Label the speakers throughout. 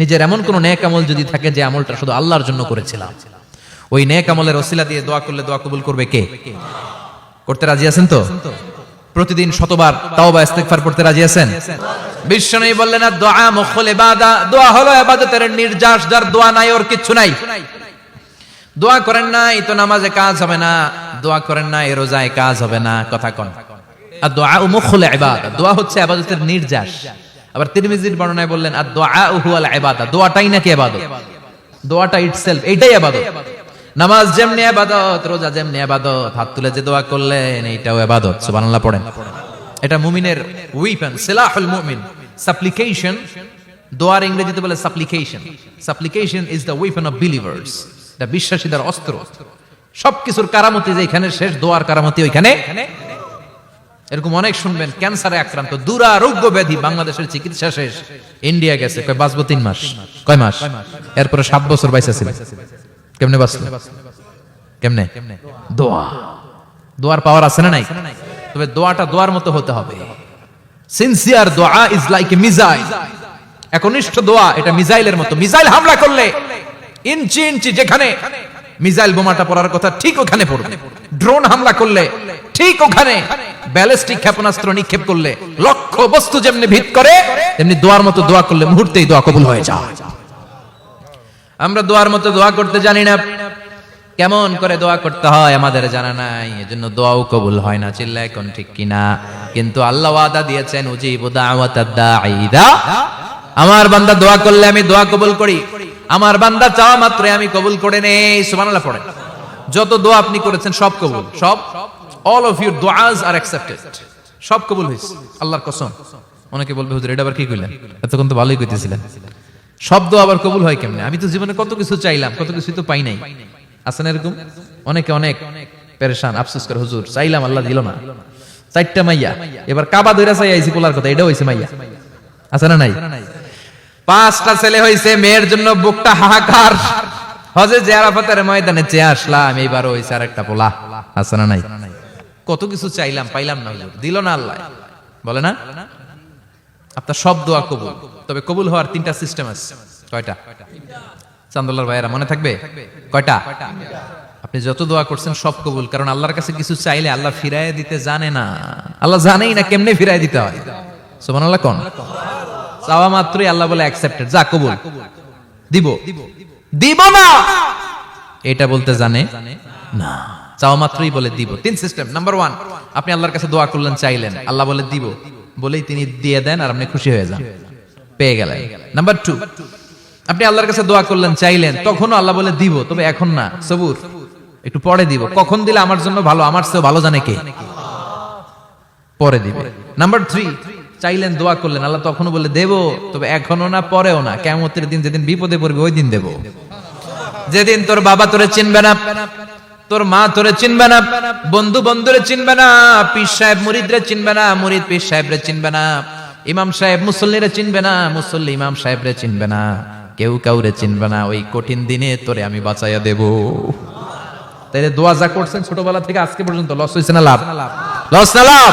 Speaker 1: নিজের এমন কোন নেক আমল যদি থাকে যে আমলটা শুধু আল্লাহর জন্য করেছিলাম। ওই নেক আমলের ওসিলা দিয়ে দোয়া করলে দোয়া কবুল করবে কে? করতে রাজি আছেন তো? প্রতিদিন শতবার তাওবা, ইস্তেগফার করতে রাজি আছেন? বললেন দোয়া মুখল দোয়া হলো নির্যাস, যার দোয়া নাই ওর কিচ্ছু নাই। দোয়া করেন না এই তো নামাজে কাজ হবে না, দোয়া করেন না এই রোজায় কাজ হবে না। কথা কন। আর দোয়া ও দোয়া হচ্ছে ইবাদতের নির্যাস। আবার তিরমিজির বর্ণনায় বললেন আর দোয়া হুয়াল ইবাদা দোয়াটাই নাকি দোয়াটা এইটাই নামাজ যেমনি ইবাদত, রোজা যেমনি ইবাদত, হাত তুলে যে দোয়া করলেন, এইটাও সুবহানাল্লাহ, পড়েন। এটা মুমিনের উইপন সিলাহুল মুমিন। সাপ্লিকেশন দোয়ার ইংরেজিতে বলে supplication supplication is weapon of believers এটা বিশ্বাসীদের অস্ত্র। সবকিছুর কারামতি যে এখানে শেষ, দোয়ার কারামতি ওইখানে এরকম অনেক শুনবেন, ক্যান্সারে আক্রান্ত, দুরারোগ্য ব্যাধি, বাংলাদেশের চিকিৎসা শেষ। ইন্ডিয়া গেছে, কয়, বাঁচবো তিন মাস। কয় মাস? এরপরে সাত বছর বাইসা ছিল কেমনে বাঁচলো? কেমনে? দোয়া। দোয়ার পাওয়ার আছে না নাই? তবে দোয়াটা দোয়ার মতো হতে হবে। সিনসিয়ার দোয়া ইজ লাইক এ মিজাইল একনিষ্ঠ দোয়া, এটা মিজাইলের মতো। মিজাইল হামলা করলে ইঞ্চি ইঞ্চি যেখানে মিজাইল বোমাটা পড়ার কথা ঠিক ওখানে পড়বে। ড্রোন হামলা করলে ঠিক ওখানে ব্যালিস্টিক ক্ষেপণাস্ত্র নিক্ষেপ করলে লক্ষ্য বস্তু যেমনি ভিত করে, তেমনি দোয়ার মতো দোয়া করলে মুহূর্তেই দোয়া কবুল হয়ে যায়। আমরা দোয়ার মতো দোয়া করতে জানি না। কেমন করে দোয়া করতে হয় আমাদের জানা নাই। এজন্য দোয়াও কবুল হয় না চিল্লা এখন ঠিক কিনা। কিন্তু আল্লাহ ওয়াদা দিয়েছেন, উজিবু দাওয়াতাদ দাঈদা আমার বান্দা দোয়া করলে আমি দোয়া কবুল করি। আমার বান্দা চাওয়া মাত্রই আমি কবুল করে নেই। সুবহানাল্লাহ পড়ে যত দোয়া আপনি করেছেন, সব কবুল। সব? All of your duas are accepted সব কবুল হয়েছে আল্লাহর কসম। অনেকে বলবে, হুজুর, এটা আবার কি কইলেন? এতক্ষণ তো ভালোই কইতেছিলেন। শব্দ আবার কবুল হয় কেমনে? আমি তো জীবনে কত কিছু চাইলাম, কত কিছু তো পাই নাই। আছে না এরকম? অনেকে অনেক পেরেশান, আফসোস করে, হুজুর, চাইলাম, আল্লাহ দিল না। চারটা মাইয়া। এবার কাবা দইরা চাই আইছি পোলার কথা এটা হইছে মাইয়া। আছে না নাই? পাঁচটা ছেলে হইছে, মেয়ের জন্য বুকটা হাহাকার। হজে যে আরাফাতের ময়দানে চেয়ে আসলাম, এইবার হইছে আর একটা পোলা। আছে না নাই? কত কিছু চাইলাম, পাইলাম না দিল না আল্লাহ। বলে না? আপনার সব দোয়া কবুল। তবে কবুল হওয়ার তিনটা সিস্টেম আছে। কয়টা? চান্দুল্লার ভাইয়েরা, মনে থাকবে? কয়টা? আপনি যত দোয়া করছেন সব কবুল, কারণ আল্লাহর কাছে কিছু চাইলে আল্লাহ ফিরায় দিতে জানে না। আল্লাহ জানেই না কেমনে ফিরায় দিতে হয়। সোমান আল্লাহ কোন? চাওয়া মাত্রই আল্লাহ বলে অ্যাকসেপ্টেড যা কবুল। দিব। দিব না। এটা বলতে জানে? না। চাওয়া মাত্রই বলে দিব। তিন সিস্টেম নাম্বার ওয়ান আপনি আল্লাহর কাছে দোয়া করলেন, চাইলেন। আল্লাহ বলে দিব। বলেই তিনি দিয়ে দেন আর আপনি খুশি হয়ে যান। পেয়ে গেলেন। নাম্বার টু আপনি আল্লাহর কাছে দোয়া করলেন, চাইলেন। তখনও আল্লাহ বলে দিব, তবে এখন না। সবুর, একটু পরে দিব। কখন দিলে আমার জন্য ভালো? আমার চেয়েও ভালো জানে কে? পরে দিবে। নাম্বার থ্রি চাইলেন, দোয়া করলেন, আল্লাহ তখনও বলে দেব, তবে এখনও না, পরেও না কেমতের দিন যেদিন বিপদে পড়বে, ওই দিন দেব। যেদিন তোর বাবা তোরে চিনবে না, তোর মা তোরে চিনবে না, বন্ধু বন্ধুরে চিনবে না, পীর সাহেব মুরিদরে চিনবে না, মুরিদ পীর সাহেবরে চিনবে না, ইমাম সাহেব মুসল্লিরে চিনবে না, মুসল্লি ইমাম সাহেবরে চিনবে না, কেউ কাউরে চিনবে না, ওই কঠিন দিনে তোরে আমি বাঁচাইয়া দেব। তাইলে দোয়া যা করছেন ছোটবেলা থেকে আজকে পর্যন্ত, লস হয়েছে না লাভ? লস না লাভ?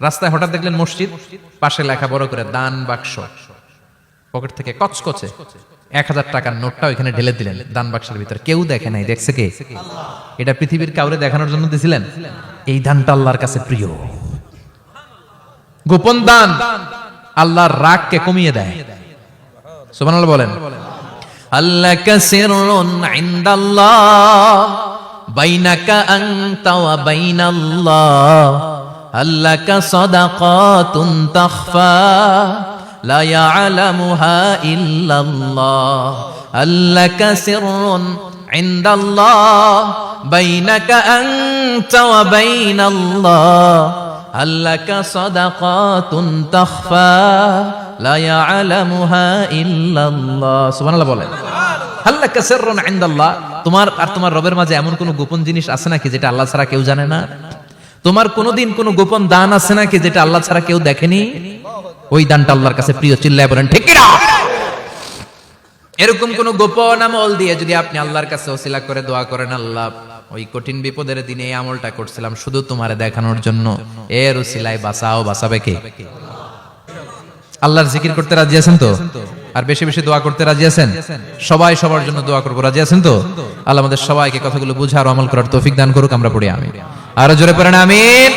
Speaker 1: রাস্তায় হঠাৎ দেখলেন মসজিদ, পাশে লেখা বড় করে দান বাক্স। পকেট থেকে কচকচে এক হাজার টাকার নোটটা ওইখানে ঢেলে দিলেন দান বাক্সের ভিতরে। কেউ দেখে নাই, দেখছে কে? এটা পৃথিবীর কাউরে দেখানোর জন্য দিছিলেন? এই দানটা আল্লাহর কাছে প্রিয়। গোপন দান আল্লাহর রাগকে কমিয়ে দেয়। সুবহানাল্লাহ বলেন। আল্লাহ কাসিরুন ইনদাল্লাহ, বাইনাকা আনতা ওয়া বাইনাল্লাহ। আল্লাকা সাদাকাতুন তাখফা, লা ইয়ালামুহা ইল্লাল্লাহ। আল্লাকা সিররুন ইনদাল্লাহ, বাইনাকা আনতা ওয়া বাইনাল্লাহ। আল্লাকা সাদাকাতুন তাখফা, লা ইয়ালামুহা ইল্লাল্লাহ। সুবহানাল্লাহ বলেন। আল্লাকা সিররুন ইনদাল্লাহ। তোমার আর তোমার রবের মাঝে এমন কোন গোপন জিনিস আছে নাকি যেটা আল্লাহ ছাড়া কেউ জানে না? তোমার কোনোদিন কোনো গোপন দান আছে নাকি যেটা আল্লাহ ছাড়া কেউ দেখেনি? ওই দানটা আল্লাহর কাছে প্রিয়, চিল্লায় বলেন, ঠিক কিনা? এরকম কোন গোপন আমল দিয়ে যদি আপনি আল্লাহর কাছে ওসিলা করে দোয়া করেন, আল্লাহ, ওই কঠিন বিপদের দিনে এই আমলটা করছিলাম, শুধু তোমারে দেখানোর জন্য। এর ওসিলায় বাঁচাও, বাঁচাবে কে? আল্লাহর জিকির করতে রাজি আছেন তো? আর বেশি বেশি দোয়া করতে রাজি আছেন? সবাই সবার জন্য দোয়া করব, রাজি আছেন তো? আল্লাহ আমাদের সবাইকে কথাগুলো বুঝার আমল করার তৌফিক দান করুক, আমরা পড়ি আমি আরও জোরে পড়েন আমিন।